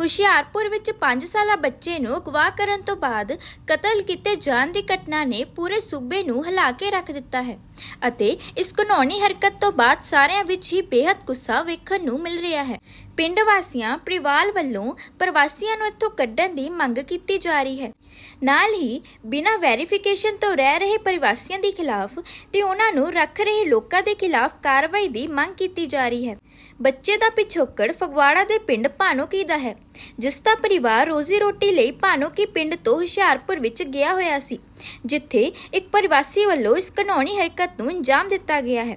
ਹੁਸ਼ਿਆਰਪੁਰ ਵਿੱਚ 5 ਸਾਲਾ ਬੱਚੇ ਨੂੰ ਅਗਵਾ ਕਰਨ ਤੋਂ ਬਾਅਦ ਕਤਲ ਕੀਤੇ ਜਾਣ ਦੀ ਘਟਨਾ ਨੇ ਪੂਰੇ ਸੂਬੇ ਨੂੰ ਹਿਲਾ ਕੇ ਰੱਖ ਦਿੱਤਾ ਹੈ ਅਤੇ ਇਸ ਘਿਨੌਣੀ ਹਰਕਤ ਤੋਂ ਬਾਅਦ ਸਾਰਿਆਂ ਵਿੱਚ ਹੀ ਬੇहद ਗੁੱਸਾ ਵੇਖਣ ਨੂੰ ਮਿਲ ਰਿਹਾ ਹੈ। ਪਿੰਡ ਵਾਸੀਆਂ ਪਰਿਵਾਰ ਵੱਲੋਂ ਪ੍ਰਵਾਸੀਆਂ ਨੂੰ ਇੱਥੋਂ ਕੱਢਣ ਦੀ ਮੰਗ ਕੀਤੀ ਜਾ ਰਹੀ ਹੈ। ਨਾਲ ਹੀ ਬਿਨਾਂ ਵੈਰੀਫਿਕੇਸ਼ਨ ਤੋਂ ਰਹਿ ਰਹੇ ਪ੍ਰਵਾਸੀਆਂ ਦੇ ਖਿਲਾਫ ਤੇ ਉਹਨਾਂ ਨੂੰ ਰੱਖ ਰਹੇ ਲੋਕਾਂ ਦੇ ਖਿਲਾਫ ਕਾਰਵਾਈ ਦੀ ਮੰਗ ਕੀਤੀ ਜਾ ਰਹੀ ਹੈ। ਬੱਚੇ ਦਾ ਪਿਛੋਕੜ ਫਗਵਾੜਾ ਦੇ ਪਿੰਡ ਭਾਨੋਕੀ ਦਾ ਹੈ। ਜਿਸ ਦਾ ਪਰਿਵਾਰ ਰੋਜ਼ੀ ਰੋਟੀ ਲਈ ਭਾਨੋਕੀ ਪਿੰਡ ਤੋਂ ਹੁਸ਼ਿਆਰਪੁਰ ਵਿੱਚ ਗਿਆ ਹੋਇਆ ਸੀ, ਜਿੱਥੇ ਇੱਕ ਪ੍ਰਵਾਸੀ ਵੱਲੋਂ ਇਸ ਘਿਨੌਣੀ ਹਰਕਤ ਨੂੰ ਅੰਜਾਮ ਦਿੱਤਾ ਗਿਆ ਹੈ।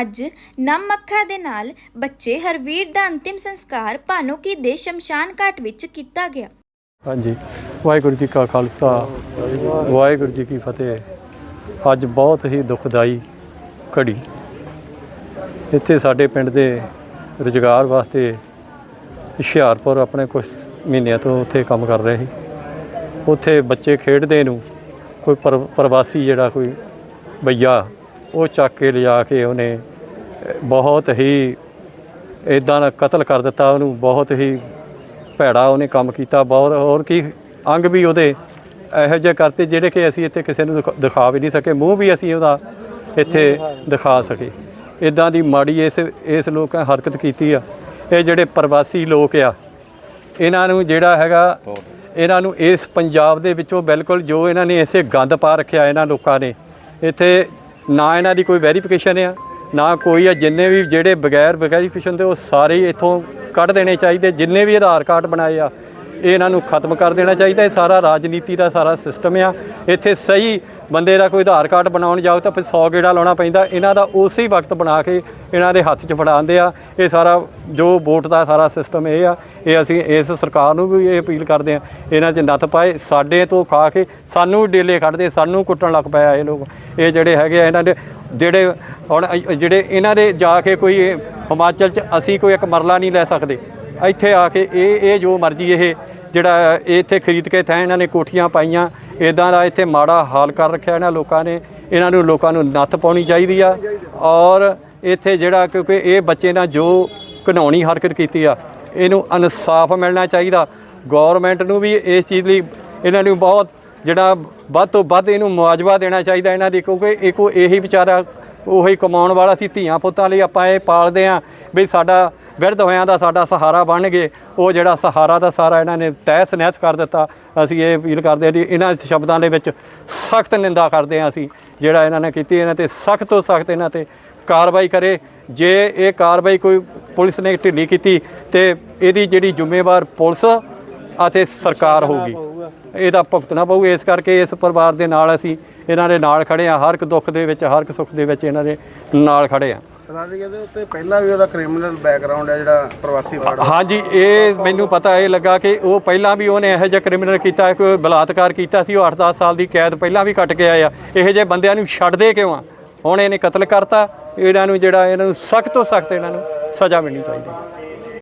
ਅੱਜ ਨਮ ਅੱਖਾਂ ਦੇ ਨਾਲ ਬੱਚੇ ਹਰਵੀਰ ਦਾ ਅੰਤਿਮ ਸੰਸਕਾਰ ਭਾਨੋਕੀ ਦੇ ਸ਼ਮਸ਼ਾਨ ਘਾਟ ਵਿੱਚ ਕੀਤਾ ਗਿਆ। ਹਾਂਜੀ, ਵਾਹਿਗੁਰੂ ਜੀ ਕਾ ਖਾਲਸਾ, ਵਾਹਿਗੁਰੂ ਜੀ ਕੀ ਫਤਿਹ। ਅੱਜ ਬਹੁਤ ਹੀ ਦੁਖਦਾਈ ਘੜੀ। ਇੱਥੇ ਸਾਡੇ ਪਿੰਡ ਦੇ ਰੁਜ਼ਗਾਰ ਵਾਸਤੇ ਹੁਸ਼ਿਆਰਪੁਰ ਆਪਣੇ ਕੁਝ ਮਹੀਨਿਆਂ ਤੋਂ ਉੱਥੇ ਕੰਮ ਕਰ ਰਹੇ ਸੀ। ਉੱਥੇ ਬੱਚੇ ਖੇਡਦੇ ਨੂੰ ਕੋਈ ਪਰ- ਪ੍ਰਵਾਸੀ ਜਿਹੜਾ ਕੋਈ ਬਈਆ, ਉਹ ਚੱਕ ਕੇ ਲਿਜਾ ਕੇ ਉਹਨੇ ਬਹੁਤ ਹੀ ਇਦਾਂ ਦਾ ਕਤਲ ਕਰ ਦਿੱਤਾ। ਉਹਨੂੰ ਬਹੁਤ ਹੀ ਭੈੜਾ ਉਹਨੇ ਕੰਮ ਕੀਤਾ। ਬਹੁਤ, ਹੋਰ ਕੀ ਅੰਗ ਵੀ ਉਹਦੇ ਇਹੋ ਜਿਹੇ ਕਰਤੇ ਜਿਹੜੇ ਕਿ ਅਸੀਂ ਇੱਥੇ ਕਿਸੇ ਨੂੰ ਦਿਖਾ- ਦਿਖਾ ਵੀ ਨਹੀਂ ਸਕੇ। ਮੂੰਹ ਵੀ ਅਸੀਂ ਉਹਦਾ ਇੱਥੇ ਦਿਖਾ ਸਕੇ। ਇਦਾਂ ਦੀ ਮਾੜੀ ਇਸ ਇਸ ਲੋਕਾਂ ਹਰਕਤ ਕੀਤੀ ਆ। ਇਹ ਜਿਹੜੇ ਪ੍ਰਵਾਸੀ ਲੋਕ ਆ, ਇਹਨਾਂ ਨੂੰ ਜਿਹੜਾ ਹੈਗਾ, ਇਹਨਾਂ ਨੂੰ ਇਸ ਪੰਜਾਬ ਦੇ ਵਿੱਚੋਂ ਬਿਲਕੁਲ ਜੋ ਇਹਨਾਂ ਨੇ ਇਸੇ ਗੰਦ ਪਾ ਰੱਖਿਆ ਇਹਨਾਂ ਲੋਕਾਂ ਨੇ, ਇੱਥੇ ਨਾ ਇਹਨਾਂ ਦੀ ਕੋਈ ਵੈਰੀਫਿਕੇਸ਼ਨ ਆ, ਨਾ ਕੋਈ ਆ ਜਿੰਨੇ ਵੀ ਜਿਹੜੇ ਬਗੈਰ ਵੈਰੀਫਿਕੇਸ਼ਨ ਦੇ ਉਹ ਸਾਰੇ ਇੱਥੋਂ ਕੱਢ ਦੇਣੇ ਚਾਹੀਦੇ, ਜਿੰਨੇ ਵੀ ਆਧਾਰ ਕਾਰਡ ਬਣਾਏ ਆ, ਇਹ ਇਹਨਾਂ ਨੂੰ ਖਤਮ ਕਰ ਦੇਣਾ ਚਾਹੀਦਾ, ਇਹ ਸਾਰਾ ਰਾਜਨੀਤੀ ਦਾ ਸਾਰਾ ਸਿਸਟਮ ਆ, ਇੱਥੇ ਸਹੀ ਬੰਦੇ ਦਾ ਕੋਈ ਆਧਾਰ ਕਾਰਡ ਬਣਾਉਣ ਜਾਓ ਤਾਂ ਫਿਰ 100 ਗੇੜਾ ਲਾਉਣਾ ਪੈਂਦਾ। ਇਹਨਾਂ ਦਾ ਉਸੇ ਵਕਤ ਬਣਾ ਕੇ ਇਹਨਾਂ ਦੇ ਹੱਥ 'ਚ ਫੜਾਉਂਦੇ ਆ। ਇਹ ਸਾਰਾ ਜੋ ਵੋਟ ਦਾ ਸਾਰਾ ਸਿਸਟਮ ਇਹ ਆ, ਇਹ ਅਸੀਂ ਇਸ ਸਰਕਾਰ ਨੂੰ ਵੀ ਇਹ ਅਪੀਲ ਕਰਦੇ ਆ। ਇਹਨਾਂ 'ਚ ਨੱਥ ਪਾਏ, ਸਾਡੇ ਤੋਂ ਖਾ ਕੇ ਸਾਨੂੰ ਡੇਲੇ ਕੱਢਦੇ ਸਾਨੂੰ ਕੁੱਟਣ ਲੱਗ ਪਿਆ ਇਹ ਲੋਕ। ਇਹ ਜਿਹੜੇ ਹੈਗੇ ਆ ਇਹਨਾਂ ਦੇ ਜਿਹੜੇ ਹੁਣ ਜਿਹੜੇ ਇਹਨਾਂ ਦੇ ਜਾ ਕੇ ਕੋਈ ਹਿਮਾਚਲ 'ਚ ਅਸੀਂ ਕੋਈ ਇੱਕ ਮਰਲਾ ਨਹੀਂ ਲੈ ਸਕਦੇ। ਇੱਥੇ ਆ ਕੇ ਇਹ ਇਹ ਜੋ ਮਰਜ਼ੀ ਇਹ ਜਿਹੜਾ ਇਹ ਇੱਥੇ ਖਰੀਦ ਕੇ ਥੈਂ ਇਹਨਾਂ ਨੇ ਕੋਠੀਆਂ ਪਾਈਆਂ ਇਦਾਂ ਦਾ ਇੱਥੇ ਮਾੜਾ ਹਾਲ ਕਰ ਰੱਖਿਆ ਇਹਨਾਂ ਲੋਕਾਂ ਨੇ, ਇਹਨਾਂ ਨੂੰ ਲੋਕਾਂ ਨੂੰ ਨੱਥ ਪਾਉਣੀ ਚਾਹੀਦੀ ਆ ਔਰ ਇੱਥੇ ਜਿਹੜਾ ਕਿਉਂਕਿ ਇਹ ਬੱਚੇ ਨਾਲ ਜੋ ਘਿਨੌਣੀ ਹਰਕਤ ਕੀਤੀ ਆ, ਇਹਨੂੰ ਇਨਸਾਫ ਮਿਲਣਾ ਚਾਹੀਦਾ। ਗਵਰਨਮੈਂਟ ਨੂੰ ਵੀ ਇਸ ਚੀਜ਼ ਲਈ ਇਹਨਾਂ ਨੂੰ ਬਹੁਤ ਜਿਹੜਾ ਵੱਧ ਤੋਂ ਵੱਧ ਇਹਨੂੰ ਮੁਆਵਜ਼ਾ ਦੇਣਾ ਚਾਹੀਦਾ ਇਹਨਾਂ ਦੀ, ਕਿਉਂਕਿ ਇੱਕੋ ਇਹੀ ਵਿਚਾਰਾ ਉਹੀ ਕਮਾਉਣ ਵਾਲਾ ਸੀ, ਧੀਆਂ ਪੁੱਤਾਂ ਲਈ ਆਪਾਂ ਇਹ ਪਾਲਦੇ ਆਂ ਵੀ ਸਾਡਾ ਵਿਰਧ ਹੋਇਆਂ ਦਾ ਸਾਡਾ ਸਹਾਰਾ ਬਣ ਗਏ। ਉਹ ਜਿਹੜਾ ਸਹਾਰਾ ਦਾ ਸਾਰਾ ਇਹਨਾਂ ਨੇ ਤਹਿਸ ਨਹਿਸ ਕਰ ਦਿੱਤਾ, ਅਸੀਂ ਇਹ ਅਪੀਲ ਕਰਦੇ ਹਾਂ ਜੀ, ਇਹਨਾਂ ਸ਼ਬਦਾਂ ਦੇ ਵਿੱਚ ਸਖਤ ਨਿੰਦਾ ਕਰਦੇ ਹਾਂ ਅਸੀਂ, ਜਿਹੜਾ ਇਹਨਾਂ ਨੇ ਕੀਤੀ, ਇਹਨਾਂ ਤੇ ਸਖਤ ਤੋਂ ਸਖਤ ਇਹਨਾਂ ਤੇ ਕਾਰਵਾਈ ਕਰੇ। ਜੇ ਇਹ ਕਾਰਵਾਈ ਕੋਈ ਪੁਲਿਸ ਨੇ ਢਿੱਲੀ ਕੀਤੀ ਤੇ ਇਹਦੀ ਜਿਹੜੀ ਜ਼ਿੰਮੇਵਾਰ ਪੁਲਿਸ ਅਤੇ ਸਰਕਾਰ ਹੋਊਗੀ। ਇਹਦਾ ਭੁਗਤਣਾ ਪਊ ਇਸ ਕਰਕੇ ਇਸ ਪਰਿਵਾਰ ਦੇ ਨਾਲ ਅਸੀਂ ਇਹਨਾਂ ਦੇ ਨਾਲ ਖੜੇ ਆ ਹਰ ਇੱਕ ਦੁੱਖ ਦੇ ਵਿੱਚ ਹਰ ਇੱਕ ਸੁੱਖ ਦੇ ਵਿੱਚ ਇਹਨਾਂ ਦੇ ਨਾਲ ਖੜੇ ਆ ਇਹਦੇ ਉੱਤੇ ਪਹਿਲਾਂ ਵੀ ਉਹਦਾ ਕ੍ਰਿਮੀਨਲ ਬੈਕਗ੍ਰਾਉਂਡ ਹੈ ਜਿਹੜਾ ਪ੍ਰਵਾਸੀ ਵਾਰਡ ਹਾਂਜੀ ਇਹ ਮੈਨੂੰ ਪਤਾ ਇਹ ਲੱਗਾ ਕਿ ਉਹ ਪਹਿਲਾਂ ਵੀ ਉਹਨੇ ਇਹੋ ਜਿਹਾ ਕ੍ਰਿਮੀਨਲ ਕੀਤਾ ਕੋਈ ਬਲਾਤਕਾਰ ਕੀਤਾ ਸੀ। ਉਹ 8-10 ਸਾਲ ਦੀ ਕੈਦ ਪਹਿਲਾਂ ਵੀ ਕੱਟ ਕੇ ਆਇਆ ਇਹੋ ਜਿਹੇ ਬੰਦਿਆਂ ਨੂੰ ਛੱਡਦੇ ਕਿਉਂ ਆ? ਹੁਣ ਇਹਨੇ ਕਤਲ ਕਰਤਾ। ਇਹਨਾਂ ਨੂੰ ਜਿਹੜਾ ਇਹਨਾਂ ਨੂੰ ਸਖਤ ਤੋਂ ਸਖਤ ਇਹਨਾਂ ਨੂੰ ਸਜ਼ਾ ਮਿਲਣੀ ਚਾਹੀਦੀ